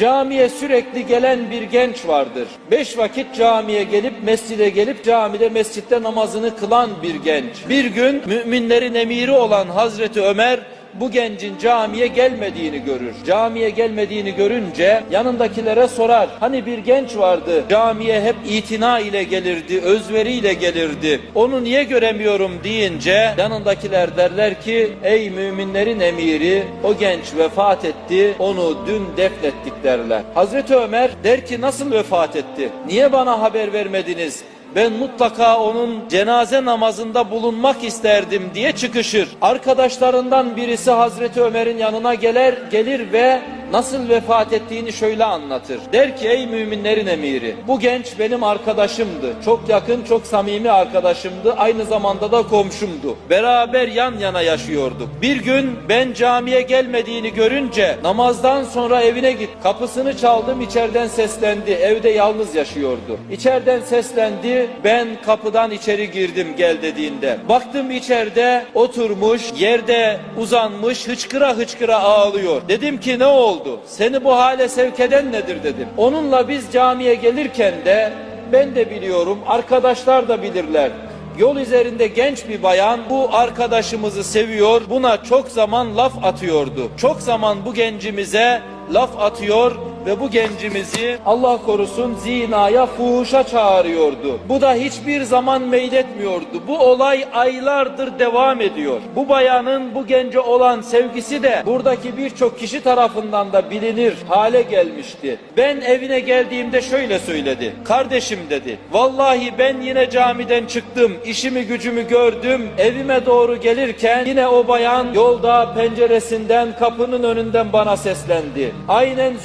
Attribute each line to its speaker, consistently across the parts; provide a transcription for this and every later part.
Speaker 1: Camiye sürekli gelen bir genç vardır. Beş vakit camiye gelip mescide gelip camide mescitte namazını kılan bir genç. Bir gün müminlerin emiri olan Hazreti Ömer bu gencin camiye gelmediğini görür. Camiye gelmediğini görünce yanındakilere sorar. Hani bir genç vardı camiye hep itina ile gelirdi, özveriyle gelirdi. Onu niye göremiyorum deyince yanındakiler derler ki ey müminlerin emiri o genç vefat etti onu dün defnettik derler. Hazreti Ömer der ki nasıl vefat etti? Niye bana haber vermediniz? Ben mutlaka onun cenaze namazında bulunmak isterdim diye çıkışır. Arkadaşlarından birisi Hazreti Ömer'in yanına gelir, gelir ve nasıl vefat ettiğini şöyle anlatır. Der ki ey müminlerin emiri bu genç benim arkadaşımdı. Çok yakın çok samimi arkadaşımdı. Aynı zamanda da komşumdu. Beraber yan yana yaşıyorduk. Bir gün ben camiye gelmediğini görünce namazdan sonra evine git. Kapısını çaldım içeriden seslendi. Evde yalnız yaşıyordu. İçeriden seslendi. Ben kapıdan içeri girdim gel dediğinde. Baktım içeride oturmuş yerde uzanmış hıçkıra hıçkıra ağlıyor. Dedim ki ne oldu? Seni bu hale sevk eden nedir dedim. Onunla biz camiye gelirken de ben de biliyorum arkadaşlar da bilirler. Yol üzerinde genç bir bayan bu arkadaşımızı seviyor. Buna çok zaman laf atıyordu. Çok zaman bu gencimize laf atıyor ve bu gencimizi Allah korusun zinaya, fuhuşa çağırıyordu. Bu da hiçbir zaman meyletmiyordu. Bu olay aylardır devam ediyor. Bu bayanın bu gence olan sevgisi de buradaki birçok kişi tarafından da bilinir hale gelmişti. Ben evine geldiğimde şöyle söyledi. Kardeşim dedi. Vallahi ben yine camiden çıktım. işimi gücümü gördüm. Evime doğru gelirken yine o bayan yolda penceresinden kapının önünden bana seslendi. Aynen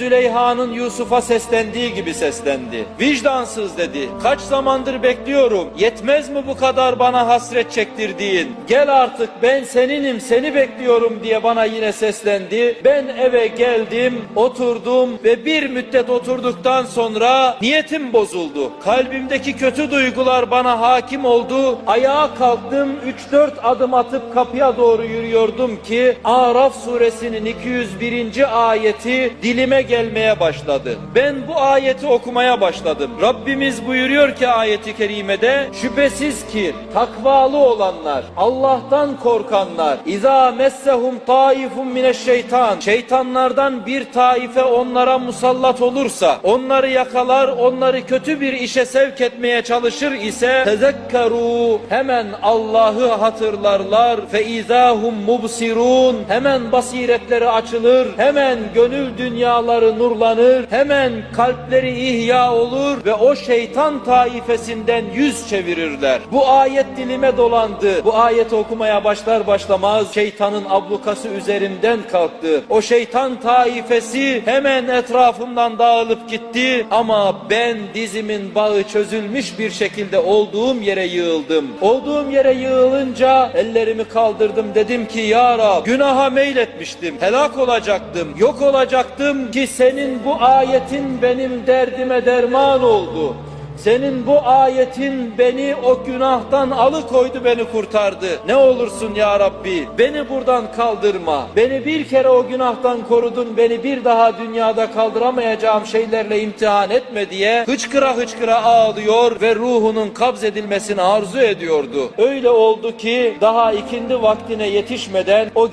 Speaker 1: Züleyha'nın Yusuf'a seslendiği gibi seslendi. Vicdansız dedi. Kaç zamandır bekliyorum. Yetmez mi bu kadar bana hasret çektirdiğin? Gel artık ben seninim seni bekliyorum diye bana yine seslendi. Ben eve geldim, oturdum ve bir müddet oturduktan sonra niyetim bozuldu. Kalbimdeki kötü duygular bana hakim oldu. Ayağa kalktım, 3-4 adım atıp kapıya doğru yürüyordum ki Araf suresinin 201. ayeti dilime gelmeye başladı. Ben bu ayeti okumaya başladım. Rabbimiz buyuruyor ki ayeti kerimede şüphesiz ki takvalı olanlar, Allah'tan korkanlar, İza messehum taifun mineşşeytan, şeytanlardan bir taife onlara musallat olursa, onları yakalar, onları kötü bir işe sevk etmeye çalışır ise, tezekkeru, hemen Allah'ı hatırlarlar, fe izahum mubsirun, hemen basiretleri açılır, hemen gönül dünyaları nurlanır, hemen kalpleri ihya olur ve o şeytan taifesinden yüz çevirirler. Bu ayet dilime dolandı. Bu ayeti okumaya başlar başlamaz şeytanın ablukası üzerimden kalktı. O şeytan taifesi hemen etrafımdan dağılıp gitti ama ben dizimin bağı çözülmüş bir şekilde olduğum yere yığıldım. Olduğum yere yığılınca ellerimi kaldırdım dedim ki ya Rab günaha meyletmiştim. Helak olacaktım. Yok olacaktım ki senin bu ayetin benim derdime derman oldu. Senin bu ayetin beni o günahtan alıkoydu beni kurtardı. Ne olursun ya Rabbi beni buradan kaldırma. Beni bir kere o günahtan korudun beni bir daha dünyada kaldıramayacağım şeylerle imtihan etme diye hıçkıra hıçkıra ağlıyor ve ruhunun kabz edilmesini arzu ediyordu. Öyle oldu ki daha ikindi vaktine yetişmeden o